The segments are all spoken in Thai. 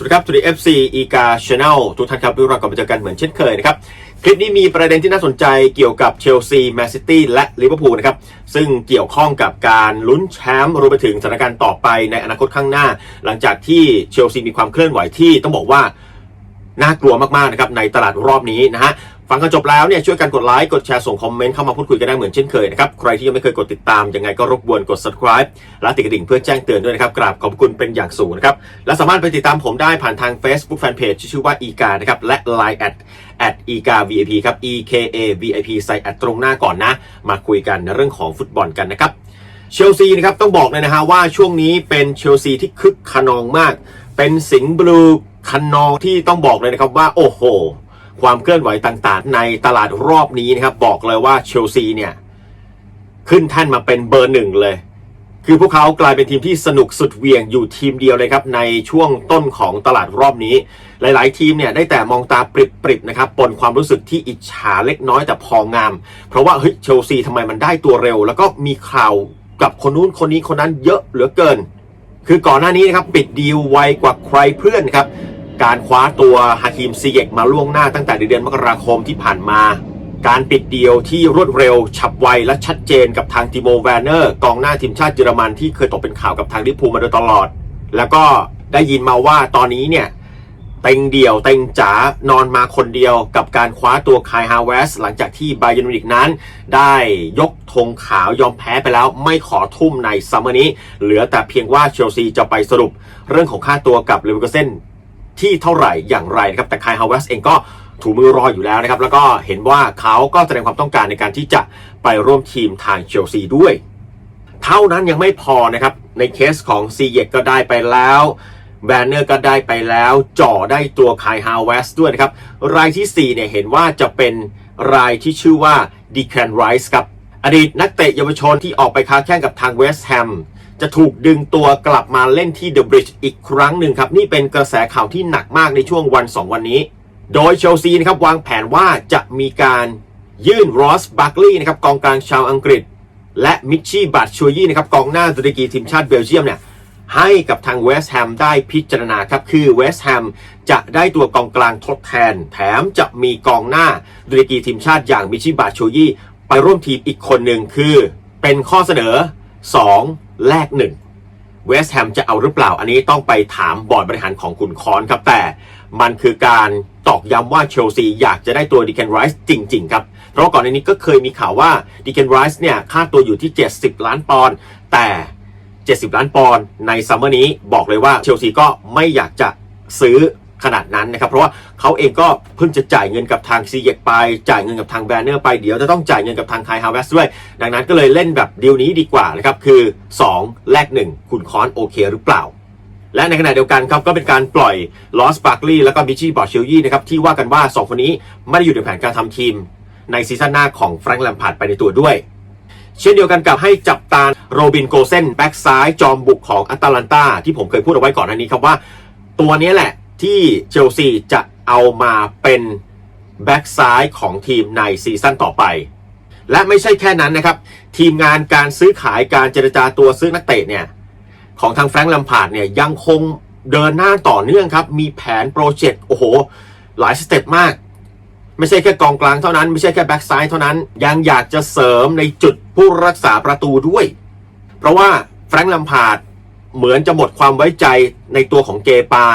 สวัสดีครับสวัสดี FC อีกาชาแนลทุกท่านครับวันนี้เรากลับมาเจอกันเหมือนเช่นเคยนะครับ คลิปนี้มีประเด็นที่น่าสนใจเกี่ยวกับเชลซีแมนซิตี้และลิเวอร์พูลนะครับ ซึ่งเกี่ยวข้องกับการลุ้นแชมป์รวมไปถึงสถานการณ์ต่อไปในอนาคตข้างหน้า หลังจากที่เชลซีมีความเคลื่อนไหวที่ต้องบอกว่าน่ากลัวมากๆนะครับในตลาดรอบนี้นะฮะ ฟังกันจบแล้วเนี่ยช่วยกันกดไลค์กดแชร์ส่งคอมเมนต์เข้ามาพูดคุยกันได้เหมือนเช่นเคยนะครับ ใครที่ยังไม่เคยกดติดตาม ยังไงก็รบกวนกด subscribe และติดกระดิ่งเพื่อแจ้งเตือนด้วยนะครับ กราบขอบคุณเป็นอย่างสูงนะครับ และสามารถไปติดตามผมได้ผ่านทาง Facebook Fanpage ชื่อว่า e ีกานะครับ และ Line at at e กา vip ครับ e k a v i p ใส่แอดตรงหน้าก่อนนะ มาคุยกันในเรื่องของฟุตบอลกันนะครับเชลซีนะครับต้องบอกเลยนะฮะว่าช่วงนี้เป็นเชลซีที่คึกขนองมาก เป็นสิงห์บลูคันนองที่ต้องบอกเลยนะครับว่าโอ้โห ความเคลื่อนไหวต่างๆ ในตลาดรอบนี้นะครับ บอกเลยว่าเชลซีเนี่ย ขึ้นแท่นมาเป็นเบอร์หนึ่งเลย คือพวกเขากลายเป็นทีมที่สนุกสุดเหวียงอยู่ทีมเดียวเลยครับ ในช่วงต้นของตลาดรอบนี้ หลาย ๆ ทีมเนี่ยได้แต่มองตาปริบๆนะครับปนความรู้สึกที่อิจฉาเล็กน้อยแต่พองาม เพราะว่าเฮ้ยเชลซีทำไมมันได้ตัวเร็ว แล้วก็มีข่าวกับคนนู้นคนนี้คนนั้นเยอะเหลือเกิน คือก่อนหน้านี้นะครับปิดดีลไวกว่าใครเพื่อนครับ การคว้าตัวฮาคิมซีเยกมาล่วงหน้าตั้งแต่เดือนมกราคมที่ผ่านมา การปิดเดีลที่รวดเร็ว ฉับไวและชัดเจนกับทางติโมแวนเนอร์ กองหน้าทีมชาติเยอรมันที่เคยตกเป็นข่าวกับทางลิเวอร์พูมาโดยตลอด แล้วก็ได้ยินมาว่าตอนนี้เนี่ยเต็งเดี่ยวเต็งจ๋านอนมาคนเดียวกับการคว้าตัวคายฮาวเวส หลังจากที่บาเยนมิกนั้น ได้ยกธงขาวยอมแพ้ไปแล้วไม่ขอทุ่มในซัมเมอร์นี้ เหลือแต่เพียงว่าเชลซีจะไปสรุปเรื่องของค่าตัวกับเลเวอร์คูเซน ที่เท่าไหร่อย่างไรนะครับแต่คายฮาวเวสเองก็ถูมือรออยู่แล้วนะครับ แล้วก็เห็นว่าเขาก็แสดงความต้องการในการที่จะไปร่วมทีมทางเชลซีด้วย เท่านั้นยังไม่พอนะครับ ในเคสของซีเยกก็ได้ไปแล้วแบนเนอร์ก็ได้ไปแล้วจ่อได้ตัวคายฮาวเวสด้วยนะครับ รายที่ 4 เนี่ยเห็นว่าจะเป็นรายที่ชื่อว่าดีแคนไรส์ครับ อดีตนักเตะเยาวชนที่ออกไปค้าแข่งกับทางเวสต์แฮม จะถูกดึงตัวกลับมาเล่นที่เดอะบริดจ์อีกครั้งหนึ่งครับ นี่เป็นกระแสข่าวที่หนักมากในช่วงวัน 2 วันนี้ โดยเชลซีนะครับวางแผนว่าจะมีการยื่นรอสบัคลีย์นะครับกองกลางชาวอังกฤษ และมิชชี่บัตชูยี่นะครับกองหน้าตุรกีทีมชาติเบลเยียมเนี่ยให้กับทางเวสต์แฮมได้พิจารณาครับ คือเวสต์แฮมจะได้ตัวกองกลางทดแทน แถมจะมีกองหน้าตุรกีทีมชาติอย่างมิชชี่บัตชูยี่ไปร่วมทีมอีกคนหนึ่งคือเป็นข้อเสนอ 2 แลก1เวสต์แฮมจะเอาหรือเปล่า อันนี้ต้องไปถามบอร์ดบริหารของคุณคอนครับ แต่มันคือการตอกย้ำว่าเชลซีอยากจะได้ตัวดิเคนไรส์จริง ๆ ครับ เพราะก่อนในนี้ก็เคยมีข่าวว่าดิเคนไรส์เนี่ย ค่าตัวอยู่ที่ 70 ล้านปอนด์แต่ 70 ล้านปอนด์ในซัมเมอร์นี้บอกเลยว่าเชลซีก็ไม่อยากจะซื้อ ขนาดนั้นนะครับ เพราะว่าเขาเองก็เพิ่งจะจ่ายเงินกับทางซีเยกไป จ่ายเงินกับทางแบนเนอร์ไป เดี๋ยวจะต้องจ่ายเงินกับทางไคฮาวเวสด้วย ดังนั้นก็เลยเล่นแบบดีลนี้ดีกว่านะครับ คือ 2 แลก 1 คุณคอนโอเคหรือเปล่า และในขณะเดียวกันครับ ก็เป็นการปล่อยลอสปาร์คลีย์แล้วก็บิชี่บอร์เชลยี่นะครับ ที่ว่ากันว่า 2 คนนี้ไม่ได้อยู่ในแผนการทำทีม ในซีซั่นหน้าของแฟรงค์แลมพาร์ดไปในตัวด้วยเช่นเดียวกันกับให้จับตาโรบินโกเซนแบ็กซ้ายจอมบุกของอัตแลนตาที่ผมเคยพูดเอาไว้ก่อนหน้านี้ครับว่า ตัวนี้แหละ ที่เชลซีจะเอามาเป็นแบ็กซ้ายของทีมในซีซั่นต่อไป และไม่ใช่แค่นั้นนะครับ ทีมงานการซื้อขายการเจรจาตัวซื้อนักเตะเนี่ย ของทางแฟรงค์ลัมพาร์ดเนี่ยยังคงเดินหน้าต่อเนื่องครับ มีแผนโปรเจกต์โอ้โห หลายสเต็ปมาก ไม่ใช่แค่กองกลางเท่านั้น ไม่ใช่แค่แบ็กซ้ายเท่านั้น ยังอยากจะเสริมในจุดผู้รักษาประตูด้วย เพราะว่าแฟรงค์ลัมพาร์ดเหมือนจะหมดความไว้ใจในตัวของเกปา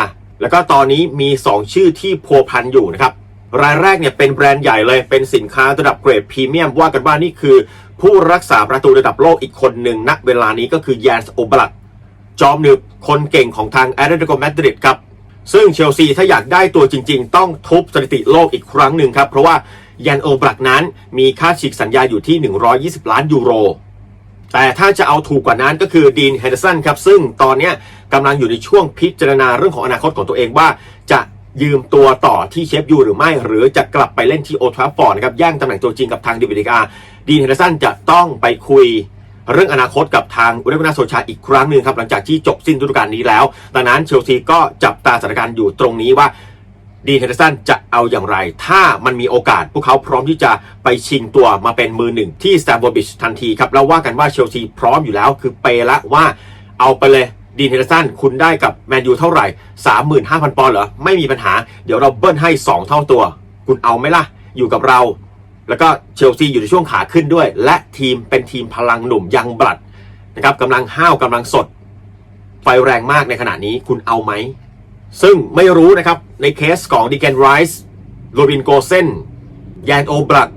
แล้วก็ตอนนี้มี 2 ชื่อที่พัวพันอยู่นะครับ รายแรกเนี่ยเป็นแบรนด์ใหญ่เลย เป็นสินค้าระดับเกรดพรีเมียมว่ากันว่านี่คือ ผู้รักษาประตูระดับโลกอีกคนหนึ่งณเวลานี้ก็คือแยนส์โอบลักจอมหนึบคนเก่งของทางแอตเลติโกมาดริดครับ ซึ่งเชลซีถ้าอยากได้ตัวจริง ๆ ต้องทุบสถิติโลกอีกครั้งหนึ่งครับ เพราะว่ายันโอบลักนั้นมีค่าฉีกสัญญาอยู่ที่ 120 ล้านยูโร แต่ถ้าจะเอาถูกกว่านั้นก็คือดีนเฮเดอร์สันครับ ซึ่งตอนนี้กำลังอยู่ในช่วงพิจารณาเรื่องของอนาคตของตัวเองว่าจะยืมตัวต่อที่เชฟยูหรือไม่ หรือจะกลับไปเล่นที่โอทราฟอร์ดนะครับแย่งตำแหน่งตัวจริงกับทางดิวิดิกาดีนเฮเดอร์สันจะต้องไปคุยเรื่องอนาคตกับทางอุเรกุนาโซชาอีกครั้งหนึ่งครับ หลังจากที่จบสิ้นฤดูกาลนี้แล้ว ดังนั้นเชลซีก็จับตาสถานการณ์อยู่ตรงนี้ว่า ดีนเฮนเดอร์สันจะเอาอย่างไร ถ้ามันมีโอกาสพวกเขาพร้อมที่จะไปชิงตัวมาเป็นมือหนึ่งที่สแตมฟอร์ดบริดจ์ทันทีครับ แล้วว่ากันว่าเชลซีพร้อมอยู่แล้ว คือเปย์ละว่าเอาไปเลยดีนเฮเดอร์สันคุณได้กับแมนยูเท่าไหร่ 35,000 ปอนด์เหรอ ไม่มีปัญหา เดี๋ยวเราเบิ้ลให้ 2 เท่าตัว คุณเอาไหมล่ะ อยู่กับเรา แล้วก็เชลซีอยู่ในช่วงขาขึ้นด้วย และทีมเป็นทีมพลังหนุ่มยังบลัดนะครับกำลังห้าวกำลังสด ไฟแรงมากในขณะนี้คุณเอาไหม ซึ่งไม่รู้นะครับในเคสของดิเกนไรส์โรบินโกเซนยานโอบรัก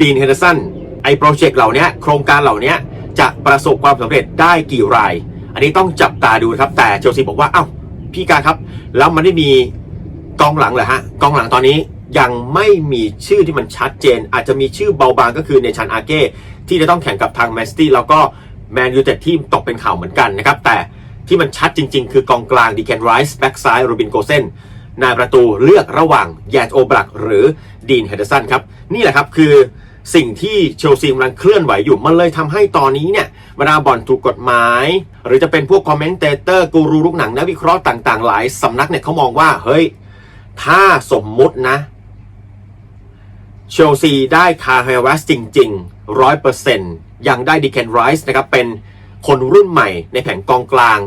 ดีนเฮนเดอร์สันไอโปรเจกต์เหล่านี้โครงการเหล่านี้จะประสบความสำเร็จได้กี่ราย อันนี้ต้องจับตาดูครับ แต่เชลซีบอกว่าเอ้าพี่การครับ แล้วมันได้มีกองหลังเหรอฮะกองหลังตอนนี้ยังไม่มีชื่อที่มันชัดเจน อาจจะมีชื่อเบาบางก็คือเนชันอาเก้ที่จะต้องแข่งกับทางแมนซิตี้แล้วก็แมนยูเต็ดที่ตกเป็นข่าวเหมือนกันนะครับแต่ ที่มันชัดจริง ๆ คือกองกลางดีแคนไรส์แบ็กซ้ายโรบินโกเซนนายประตูเลือกระหว่างแยนโอบรักหรือดีนเฮเดอร์สันครับนี่แหละครับคือสิ่งที่เชลซีกำลังเคลื่อนไหวอยู่ มันเลยทำให้ตอนนี้เนี่ยบรรดาบอลถูกกฎหมาย หรือจะเป็นพวกคอมเมนเตเตอร์กูรูลูกหนังนักวิเคราะห์ต่างๆ หลายสำนักเนี่ยเขามองว่า เฮ้ย ถ้าสมมุตินะ เชลซีได้คาร์เฮลวัสจริงๆร้อยเปอร์เซ็นต์ยังได้ดีเคนไรส์นะครับ เป็นคนรุ่นใหม่ในแผงกองกลาง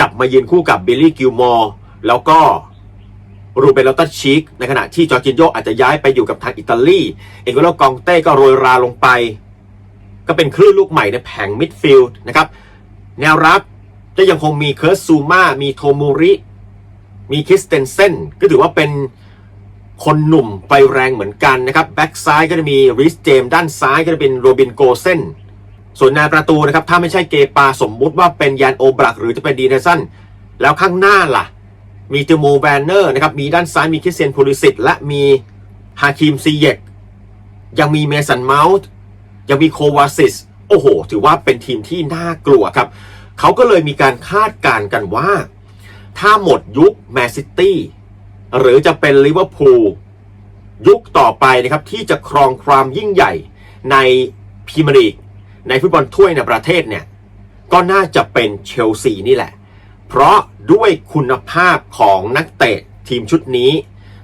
จับมายืนคู่กับบิลลี่กิลมอร์แล้วก็รูเบโลอตัสชิกในขณะที่จอร์จินโยอาจจะย้ายไปอยู่กับทางอิตาลีเอกโลกองเต้ก็โรยราลงไป ก็เป็นคลื่นลูกใหม่ในแผงมิดฟิลด์นะครับ แนวรับจะยังคงมีเคิร์สซูมามีโทมูริ มีคิสเตนเซนก็ถือว่าเป็นคนหนุ่มไฟแรงเหมือนกันนะครับ แบ็กซ้ายก็จะมีริสเจมด้านซ้ายก็จะเป็นโรบินโกเซน ส่วนนายประตูนะครับถ้าไม่ใช่เกปาสมมุติว่าเป็นยานโอบรักหรือจะเป็นดีเนสันแล้วข้างหน้าล่ะ มีติโมแวนเนอร์นะครับมีด้านซ้ายมีคริสเซียนพูลิสิตและมีฮาคิมซีเยกยังมีเมสันเมาส์ยังมีโควาซิสโอ้โห ถือว่าเป็นทีมที่น่ากลัวครับ เขาก็เลยมีการคาดการณ์กันว่า ถ้าหมดยุคแมนซิตี้หรือจะเป็นลิเวอร์พูลยุคต่อไปนะครับที่จะครองความยิ่งใหญ่ในพรีเมียร์ลีก ในฟุตบอลถ้วยในประเทศเนี่ยก็น่าจะเป็นเชลซีนี่แหละ เพราะด้วยคุณภาพของนักเตะทีมชุดนี้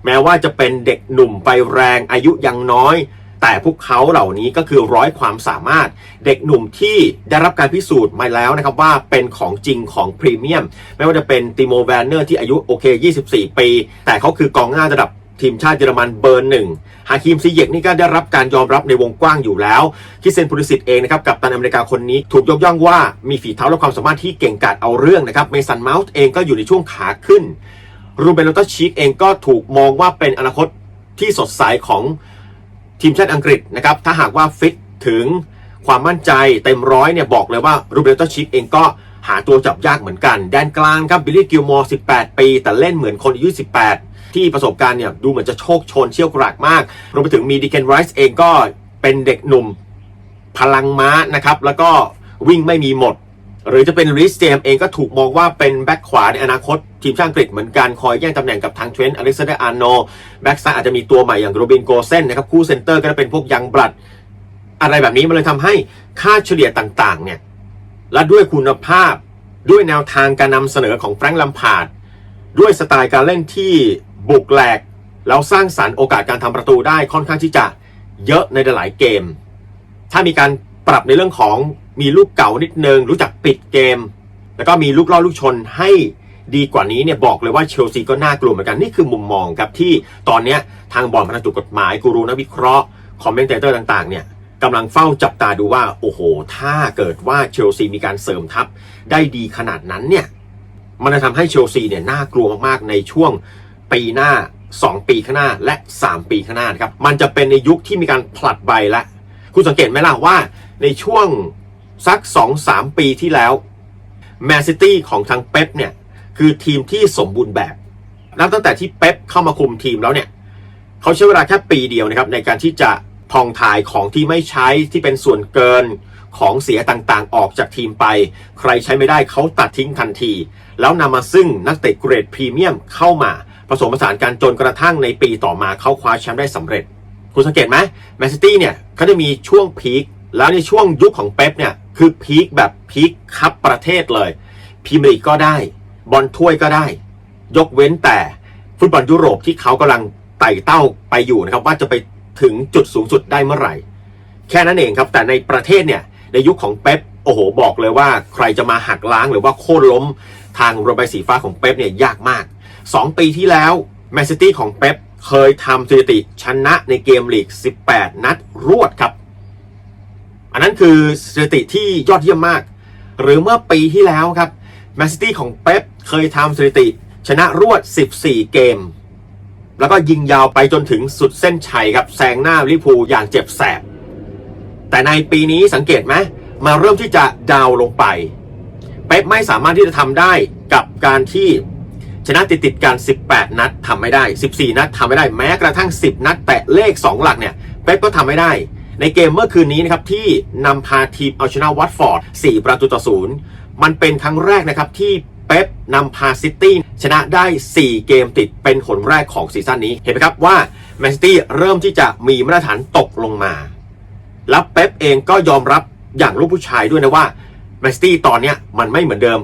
แม้ว่าจะเป็นเด็กหนุ่มไฟแรงอายุยังน้อย แต่พวกเขาเหล่านี้ก็คือร้อยความสามารถ เด็กหนุ่มที่ได้รับการพิสูจน์มาแล้วนะครับว่าเป็นของจริงของพรีเมียม ไม่ว่าจะเป็นติโมแวนเนอร์ที่อายุโอเค 24 ปี แต่เขาคือกองหน้าระดับ ทีมชาติเยอรมันเบอร์หนึ่งฮาคิมซีเยกนี่ก็ได้รับการยอมรับในวงกว้างอยู่แล้ว คิเซนพูลิสิตเองนะครับกับตันอเมริกาคนนี้ถูกยกย่องว่ามีฝีเท้าและความสามารถที่เก่งกาจเอาเรื่องนะครับเมสันเมาส์เองก็อยู่ในช่วงขาขึ้น รูเบนโลตชิกเองก็ถูกมองว่าเป็นอนาคตที่สดใสของทีมชาติอังกฤษนะครับถ้าหากว่าฟิตถึงความมั่นใจเต็มร้อยเนี่ยบอกเลยว่ารูเบนโลตชิกเองก็หาตัวจับยากเหมือนกัน แดนกลางครับบิลลี่กิลมอร์ 18 ปี แต่เล่นเหมือนคนอายุ 18 ที่ประสบการณ์เนี่ยดูเหมือนจะโชคชนเชี่ยวกรากมากรวมไปถึงมีดิเคนไรส์เองก็เป็นเด็กหนุ่มพลังม้านะครับ แล้วก็วิ่งไม่มีหมด หรือจะเป็นริสเจมเองก็ถูกมองว่าเป็นแบ็คขวาในอนาคต ทีมชาติอังกฤษเหมือนกัน คอยแย่งตำแหน่งกับทางเทรนต์อเล็กซานเดอร์อาร์โนแบ็กซ้ายอาจจะมีตัวใหม่อย่างโรบินโกเซนนะครับคู่เซนเตอร์ก็จะเป็นพวกยังบลัดอะไรแบบนี้มันเลยทำให้ค่าเฉลี่ยต่างๆเนี่ยและด้วยคุณภาพด้วยแนวทางการนำเสนอของแฟรงค์ลัมพาร์ดด้วยสไตล์การเล่นที่ บุกแหลก แล้วสร้างสารรค์โอกาสการทำประตูได้ค่อนข้างที่จะเยอะในหลายเกม ถ้ามีการปรับในเรื่องของมีลูกเก่านิดนึง รู้จักปิดเกม แล้วก็มีลูกล่อลูกชนให้ดีกว่านี้เนี่ยบอกเลยว่าเชลซีก็น่ากลัวเหมือนกัน นี่คือมุมมองครับที่ตอนนี้ทางบอร์ดพันธุกฎหมายกูรูนักวิเคราะห์ คอมเมนเตอร์ต่างๆเนี่ยกำลังเฝ้าจับตาดูว่า โอ้โห ถ้าเกิดว่าเชลซีมีการเสริมทัพได้ดีขนาดนั้นเนี่ยมันจะทำให้เชลซีเนี่ยน่ากลัวมากๆในช่วง ปีหน้า 2 ปีข้างหน้าและ 3 ปีข้างหน้านะครับมันจะเป็นในยุคที่มีการผลัดใบละคุณสังเกตไหมล่ะว่าในช่วงสัก 2-3 ปีที่แล้วแมนซิตี้ของทางเป๊ปเนี่ย คือทีมที่สมบูรณ์แบบนับตั้งแต่ที่เป๊ปเข้ามาคุมทีมแล้วเนี่ย เขาใช้เวลาแค่ปีเดียวนะครับ ในการที่จะพองถ่ายของที่ไม่ใช้ที่เป็นส่วนเกินของเสียต่างๆ ออกจากทีมไป ใครใช้ไม่ได้เขาตัดทิ้งทันที แล้วนำมาซึ่งนักเตะเกรดพรีเมียมเข้ามา ผสมผสานกันจนกระทั่งในปีต่อมาเขาคว้าแชมป์ได้สำเร็จ คุณสังเกตไหมแมนซิตี้เนี่ยเขาจะมีช่วงพีคแล้วในช่วงยุคของเป๊ปเนี่ยคือพีคแบบพีคคัพประเทศเลยพรีเมียร์ลีกก็ได้บอลถ้วยก็ได้ ยกเว้นแต่ฟุตบอลยุโรปที่เขากำลังไต่เต้าไปอยู่นะครับว่าจะไปถึงจุดสูงสุดได้เมื่อไหร่ แค่นั้นเองครับ แต่ในประเทศเนี่ยในยุคของเป๊ปโอ้โหบอกเลยว่าใครจะมาหักล้างหรือว่าโค่นล้มทางเรือใบสีฟ้าของเป๊ปเนี่ยยากมาก 2 ปีที่แล้วแมนซิตี้ของเป๊ปเคยทำสถิติชนะในเกมลีก 18 นัดรวดครับ อันนั้นคือสถิติที่ยอดเยี่ยมมาก หรือเมื่อปีที่แล้วครับแมนซิตี้ของเป๊ปเคยทำสถิติชนะรวด 14 เกม แล้วก็ยิงยาวไปจนถึงสุดเส้นชัยครับแซงหน้าลิพูอย่างเจ็บแสบ แต่ในปีนี้สังเกตไหมมาเริ่มที่จะดาวลงไป เป๊ปไม่สามารถที่จะทำได้กับการที่ ชนะติดติดกัน 18 นัดทำไม่ได้ 14 นัดทำไม่ได้แม้กระทั่ง 10 นัด แตะเลข 2 หลักเนี่ยเป๊ปก็ทำไม่ได้ ในเกมเมื่อคืนนี้นะครับที่นำพาทีมเอาชนะวัตฟอร์ด 4 ประตูต่อศูนย์มันเป็นครั้งแรกนะครับที่เป๊ปนำพาซิตี้ชนะได้ 4 เกมติดเป็นผลแรกของซีซั่นนี้ เห็นไหมครับว่าแมนซิตี้เริ่มที่จะมีมาตรฐานตกลงมา แล้วเป๊ปเองก็ยอมรับอย่างลูกผู้ชายด้วยนะว่าแมนซิตี้ตอนเนี้ยมันไม่เหมือนเดิม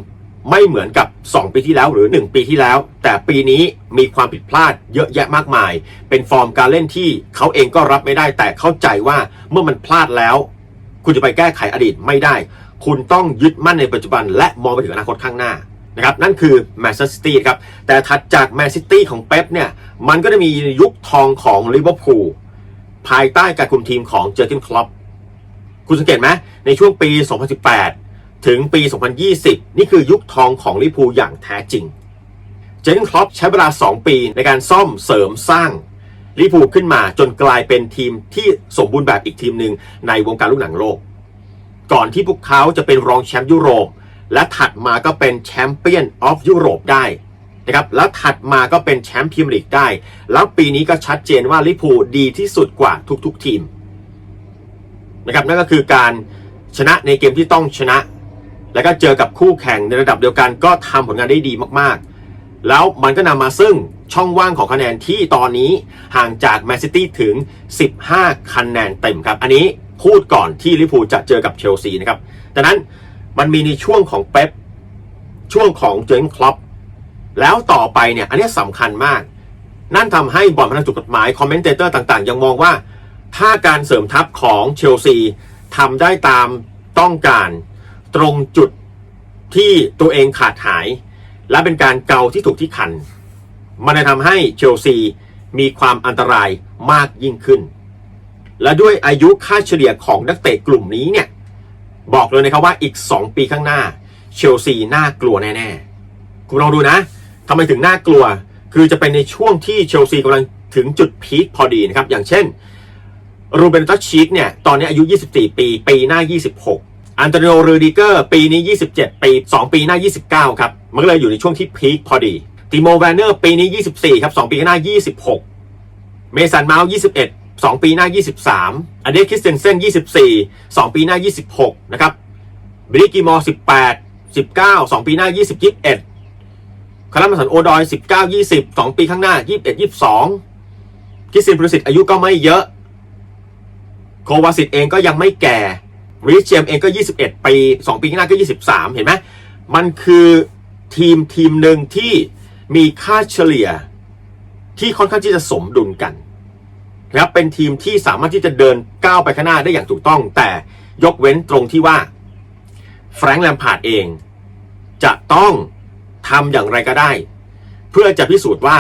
ไม่เหมือนกับ 2 ปีที่แล้วหรือ 1 ปีที่แล้ว แต่ปีนี้มีความผิดพลาดเยอะแยะมากมาย เป็นฟอร์มการเล่นที่เขาเองก็รับไม่ได้ แต่เข้าใจว่าเมื่อมันพลาดแล้ว คุณจะไปแก้ไขอดีตไม่ได้ คุณต้องยึดมั่นในปัจจุบัน และมองไปถึงอนาคตข้างหน้านะครับนั่นคือแมนเชสเตอร์ซิตี้ครับแต่ถัดจากแมนซิตี้ของเป๊ปเนี่ยมันก็จะมียุคทองของลิเวอร์พูลภายใต้การคุมทีมของเจอร์เกนคล็อปคุณสังเกตไหมในช่วงปี 2018 ถึงปี 2020 นี่คือยุคทองของลิพูอย่างแท้จริง เจนครอปใช้เวลา 2 ปีในการซ่อมเสริมสร้างลิพูขึ้นมาจนกลายเป็นทีมที่สมบูรณ์แบบอีกทีมหนึ่งในวงการลูกหนังโลก ก่อนที่พวกเขาจะเป็นรองแชมป์ยุโรป และถัดมาก็เป็นแชมเปี้ยนออฟยุโรปได้นะครับแล้วถัดมาก็เป็นแชมป์พรีเมียร์ลีกได้ แล้วปีนี้ก็ชัดเจนว่าลิพูดีที่สุดกว่าทุกๆทีมนะครับนั่นก็คือการชนะในเกมที่ต้องชนะ แล้วก็เจอกับคู่แข่งในระดับเดียวกันก็ทำผลงานได้ดีมากๆ แล้วมันก็นำมาซึ่งช่องว่างของคะแนนที่ตอนนี้ห่างจากแมนซิตี้ถึง 15 คะแนนเต็มครับ อันนี้พูดก่อนที่ลิเวอร์พูลจะเจอกับเชลซีนะครับดังนั้นมันมีในช่วงของเป๊ปช่วงของเจนคลอปแล้วต่อไปเนี่ย อันนี้สำคัญมาก นั่นทำให้บอร์ดพนันถูกกฎหมาย คอมเมนเตเตอร์ต่างๆ ยังมองว่า ถ้าการเสริมทัพของเชลซีทำได้ตามต้องการ ตรงจุดที่ตัวเองขาดหาย และเป็นการเกาที่ถูกที่คัน มันจะทำให้เชลซีมีความอันตรายมากยิ่งขึ้น และด้วยอายุค่าเฉลี่ยของนักเตะกลุ่มนี้เนี่ย บอกเลยนะครับว่าอีก 2 ปีข้างหน้า เชลซีน่ากลัวแน่ๆ คุณลองดูนะทำไมถึงน่ากลัว คือจะเป็นในช่วงที่เชลซีกำลังถึงจุดพีคพอดีนะครับ อย่างเช่นรูเบนตัชชีกเนี่ย ตอนนี้อายุ 24 ปี ปีหน้า 26 อันโตนิโอรูดิเกอร์ปีนี้ 27 ปี 2 ปีหน้า 29 ครับ มันก็เลยอยู่ในช่วงที่พีคพอดีติโมแวนเนอร์ปีนี้ 24 ครับ 2 ปีข้างหน้า 26 เมสันเมาส์21 2 ปีหน้า 23อเดคคิสเตนเซน24 2 ปีหน้า 26 นะครับบริกิมอร์18 19 2 ปีหน้า 20 21คาร์ลมาสันโอดอย 19 20 2 ปีข้างหน้า 21 22คิสเซนพริสิตอายุก็ไม่เยอะ โควาสิตเองก็ยังไม่แก่ ริชเจมเองก็ 21 ปี 2 ปีข้างหน้าก็ 23 เห็นไหมมันคือทีมทีมหนึ่งที่มีค่าเฉลี่ยที่ค่อนข้างที่จะสมดุลกันนะครับเป็นทีมที่สามารถที่จะเดินก้าวไปข้างหน้าได้อย่างถูกต้อง แต่ยกเว้นตรงที่ว่าแฟรงค์แลมพาร์ดเอง จะต้องทำอย่างไรก็ได้ เพื่อจะพิสูจน์ว่า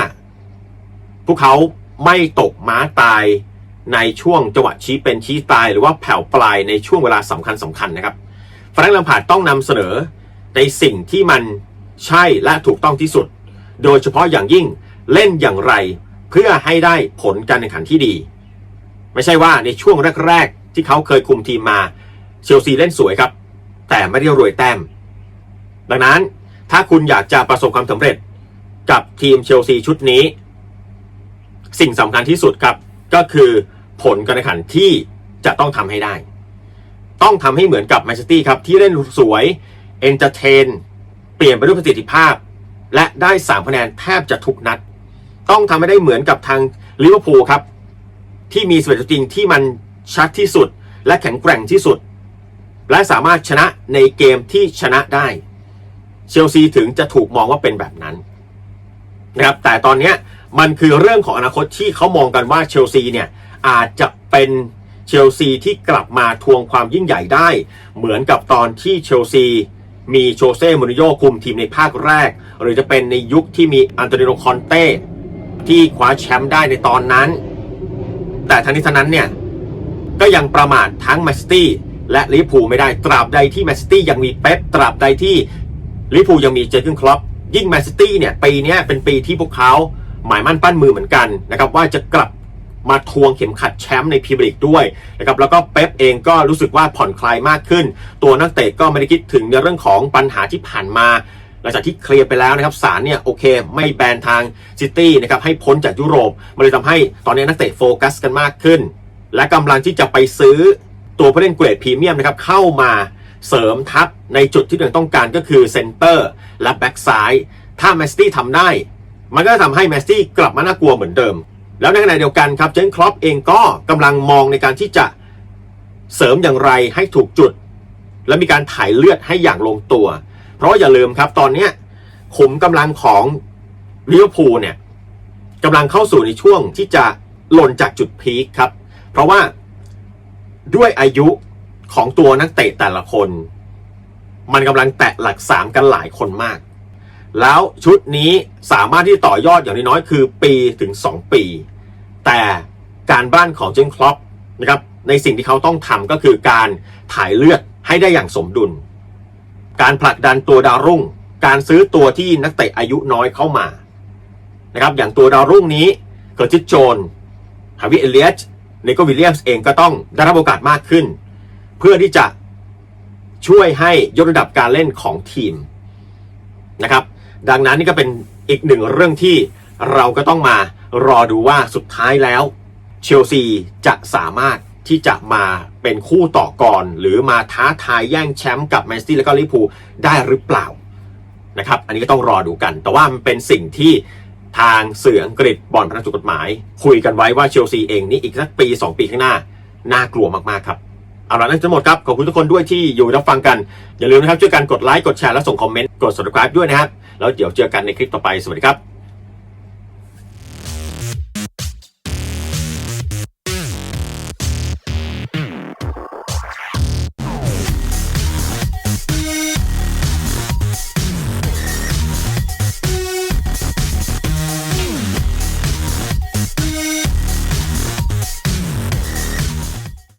พวกเขาไม่ตกม้าตาย ในช่วงจังหวะชี้เป็นชี้ตาย หรือว่าแผ่วปลายในช่วงเวลาสำคัญสำคัญนะครับแฟรงค์แลมพาร์ดต้องนำเสนอในสิ่งที่มันใช่และถูกต้องที่สุด โดยเฉพาะอย่างยิ่งเล่นอย่างไรเพื่อให้ได้ผลการแข่งขันที่ดี ไม่ใช่ว่าในช่วงแรก ๆ ที่เขาเคยคุมทีมมาเชลซีเล่นสวยครับ แต่ไม่ได้รวยแต้ม ดังนั้นถ้าคุณอยากจะประสบความสำเร็จกับทีมเชลซีชุดนี้ สิ่งสำคัญที่สุดครับ ก็คือผลการแข่งขันที่จะต้องทำให้ได้ ต้องทำให้เหมือนกับแมนเชสเตอร์ครับ ที่เล่นสวยเอนเตอร์เทน เปลี่ยนไปด้วยประสิทธิภาพ และได้3คะแนนแทบจะทุกนัด ต้องทำให้ได้เหมือนกับทางลิเวอร์พูลครับ ที่มีสเปรจริงที่มันชัดที่สุด และแข็งแกร่งที่สุด และสามารถชนะในเกมที่ชนะได้เชลซีถึงจะถูกมองว่าเป็นแบบนั้นนะครับแต่ตอนนี้ มันคือเรื่องของอนาคตที่เขามองกันว่าเชลซีเนี่ยอาจจะเป็นแชลซีที่กลับมาทวงความยิ่งใหญ่ได้ เหมือนกับตอนที่เชลซีมีโชเซ่มูริโญ่คุมทีมในภาคแรก หรือจะเป็นในยุคที่มีอันโตนิโนคอนเต้ที่คว้าแชมป์ได้ในตอนนั้น แต่ทั้งนี้ทั้งนั้นเนี่ยก็ยังประมาททั้งแมนซิตี้และลิเวอร์พูไม่ได้ตราบใดที่แมนซิตี้ยังมีเป๊ปตราบใดที่ลิเวอร์พูยังมีเจอร์เกนคล็อปยิ่งแมนซิตี้เนี่ยปีนี้เป็นปีที่พวกเขา หมายมั่นปั้นมือเหมือนกันนะครับว่าจะกลับมาทวงเข็มขัดแชมป์ในพรีเมียร์ลีกด้วยนะครับแล้วก็เป๊ปเองก็รู้สึกว่าผ่อนคลายมากขึ้น ตัวนักเตะก็ไม่ได้คิดถึงในเรื่องของปัญหาที่ผ่านมา หลังจากที่เคลียร์ไปแล้วนะครับศาลเนี่ยโอเค ไม่แบนทางซิตี้นะครับให้พ้นจากยุโรปมันเลยทำให้ตอนนี้นักเตะโฟกัสกันมากขึ้น และกำลังที่จะไปซื้อตัวผู้เล่นเกรดพรีเมียมนะครับเข้ามาเสริมทัพในจุดที่ตัวเองต้องการก็คือเซนเตอร์และแบ็กซ้ายถ้าแมนซิตี้ทำได้ มันก็จะทำให้แมนซิตี้กลับมาน่ากลัวเหมือนเดิม แล้วในขณะเดียวกันครับเจนครอปเองก็กำลังมองในการที่จะเสริมอย่างไรให้ถูกจุด และมีการถ่ายเลือดให้อย่างลงตัว เพราะอย่าลืมครับตอนเนี้ขุมกำลังของลิเวอร์พูลเนี่ยกำลังเข้าสู่ในช่วงที่จะหล่นจากจุดพีคครับ เพราะว่าด้วยอายุของตัวนักเตะแต่ละคน มันกำลังแตะหลักสามกันหลายคนมาก แล้วชุดนี้สามารถที่ต่อยอดอย่างน้อยๆคือปีถึง 2 ปี แต่การบ้านของเจนคล็อปนะครับในสิ่งที่เขาต้องทำก็คือการถ่ายเลือดให้ได้อย่างสมดุล การผลักดันตัวดาวรุ่ง การซื้อตัวที่นักเตะอายุน้อยเข้ามานะครับอย่างตัวดาวรุ่งนี้เกิร์ติสโจนฮาวิเอเลียสเนโกวิลเลียมส์เองก็ต้องได้รับโอกาสมากขึ้น เพื่อที่จะช่วยให้ยกระดับการเล่นของทีมนะครับ ดังนั้นนี่ก็เป็นอีกหนึ่งเรื่องที่เราก็ต้องมารอดูว่าสุดท้ายแล้ว เชลซีจะสามารถที่จะมาเป็นคู่ต่อกรหรือมาท้าทายแย่งแชมป์กับแมนซิตี้และก็ลิพูได้หรือเปล่านะครับ อันนี้ก็ต้องรอดูกัน แต่ว่ามันเป็นสิ่งที่ทางสื่ออังกฤษบอลพนักถูกกฎหมาย คุยกันไว้ว่าเชลซีเองนี่อีกสักปี 2 ปีข้างหน้า น่ากลัวมาก ๆ ครับ เอาละนั่นทั้งหมดครับ ขอบคุณทุกคนด้วยที่อยู่รับฟังกัน อย่าลืมนะครับ ช่วยกันกดไลค์ กดแชร์ และส่งคอมเมนต์ กด subscribe ด้วยนะครับ แล้วเดี๋ยวเจอกันในคลิปต่อไป สวัสดีครับ